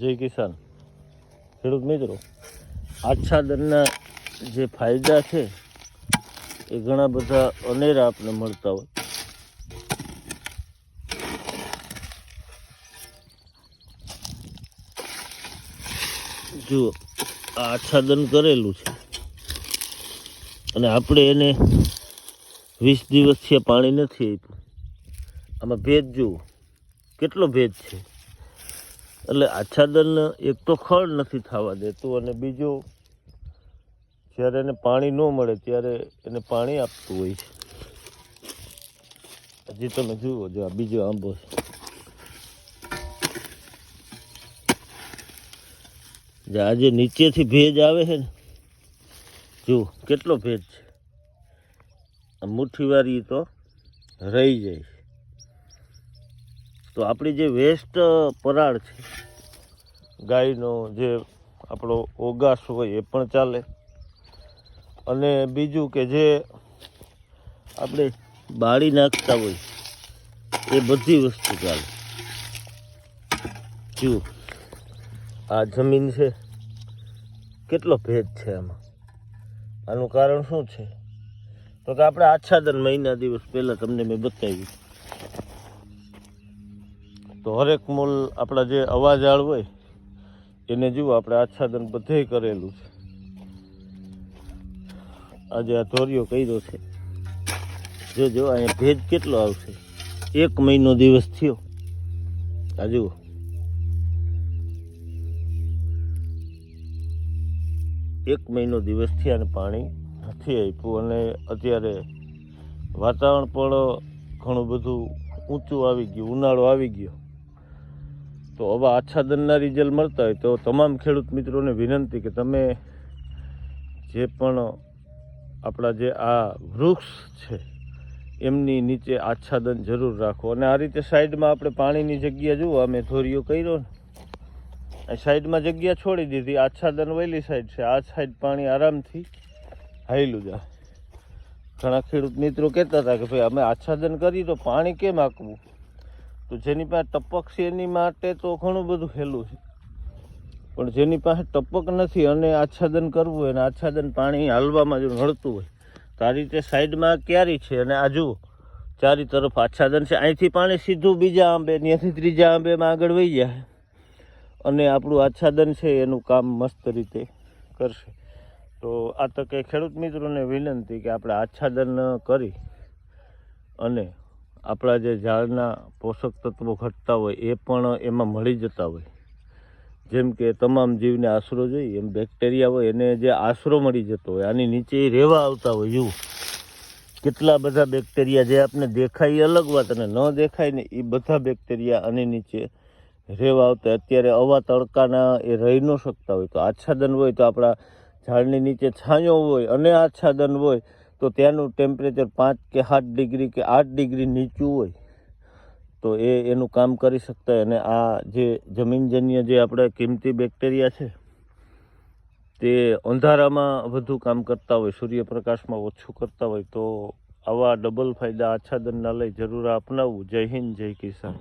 જય કિસાન. ખેડૂત મિત્રો, આચ્છાદનના જે ફાયદા છે એ ઘણા બધા અનેરા આપણે મળતા હોય. જુઓ આ આચ્છાદન કરેલું છે અને આપણે એને વીસ દિવસથી પાણી નથી આપ્યું. આમાં ભેજ જુઓ, કેટલો ભેજ છે? એટલે આચ્છાદન એક તો ખળ નથી થવા દેતું અને બીજું જ્યારે એને પાણી ન મળે ત્યારે એને પાણી આપતું હોય છે. હજી તમે જુઓ, જો આ બીજો આંબો છે. આજે નીચેથી ભેજ આવે છે ને, જુઓ કેટલો ભેજ છે. આ મુઠ્ઠીવારી તો રહી જાય તો આપણી જે વેસ્ટ પરાળ છે, ગાયનો જે આપણો ઓગાસ હોય એ પણ ચાલે. અને બીજું કે જે આપણે બાળી નાખતા હોય, એ બધી વસ્તુ ચાલે. જુઓ, આ જમીન છે, કેટલો ભેદ છે આમાં? આનું કારણ શું છે? તો કે આપણે આચ્છાદન મહિના દિવસ પહેલાં તમને મેં બતાવ્યું. તો હરેક મૂલ આપણા જે અવાજાળ હોય, એને જુઓ, આપણે આચ્છાદન બધે કરેલું છે. આજે આ ધોરિયો કર્યો છે. જો જો, અહીંયા ભેજ કેટલો આવશે? એક મહિનો દિવસ થયો. આ જુઓ. એક મહિનો દિવસ આને પાણી નથી આપ્યું. અને અત્યારે વાતાવરણ પણ ઘણું બધું ઊંચું આવી ગયું, ઉનાળો આવી ગયો. તો હવે આચ્છાદનના રિઝલ્ટ મળતા હોય તો તમામ ખેડૂત મિત્રોને વિનંતી કે તમે જે પણ આપણા જે આ વૃક્ષ છે, એમની નીચે આચ્છાદન જરૂર રાખો. અને આ રીતે સાઈડમાં આપણે પાણીની જગ્યા જુઓ અમે ધોરીઓ કર્યો ને. સાઈડમાં જગ્યા છોડી દીધી. આચ્છાદન વહેલી સાઈડ છે. આ સાઈડ પાણી આરામથી હાયલું જાય. ઘણા ખેડૂત મિત્રો કહેતા હતા કે ભાઈ, અમે આચ્છાદન કરી તો પાણી કેમ આકવું? તો જેની પાસે ટપક છે એની માટે તો ઘણું બધું હેલું છે. પણ જેની પાસે ટપક નથી અને આચ્છાદન કરવું હોય અને આચ્છાદન પાણી હાલવામાં જો નડતું હોય, તો આ રીતે સાઈડમાં ક્યારી છે અને આ જુઓ, ચારી તરફ આચ્છાદન છે. અહીંથી પાણી સીધું બીજા આંબે, ત્યાંથી ત્રીજા આંબેમાં આગળ વહી જાય અને આપણું આચ્છાદન છે એનું કામ મસ્ત રીતે કરશે. તો આ તકે ખેડૂત મિત્રોને વિનંતી કે આપણે આચ્છાદન કરી અને આપણા જે ઝાડના પોષક તત્વો ઘટતા હોય એ પણ એમાં મળી જતા હોય. જેમ કે તમામ જીવને આશરો જોઈએ, એમ બેક્ટેરિયા હોય, એને જે આશરો મળી જતો હોય, આની નીચે એ રહેવા આવતા હોય જુઓ કેટલા બધા બેક્ટેરિયા જે આપણે દેખાય એ અલગ વાત અને ન દેખાય ને એ બધા બેક્ટેરિયા આની નીચે રહેવા આવતા અત્યારે અવા તડકાના એ રહી ન શકતા હોય. તો આચ્છાદન હોય તો આપણા ઝાડની નીચે છાંયો હોય અને આચ્છાદન હોય તો ત્યાંનું ટેમ્પરેચર પાંચ કે સાત ડિગ્રી કે આઠ ડિગ્રી નીચું હોય, તો એ એનું કામ કરી શકતા અને આ જે જમીનજન્ય જે આપણે કિંમતી બેક્ટેરિયા છે, તે અંધારામાં વધુ કામ કરતા હોય, સૂર્યપ્રકાશમાં ઓછું કરતા હોય, તો આવા ડબલ ફાયદા આચ્છાદનના લઈ જરૂર અપનાવવું જય હિન્દ, જય કિસાન.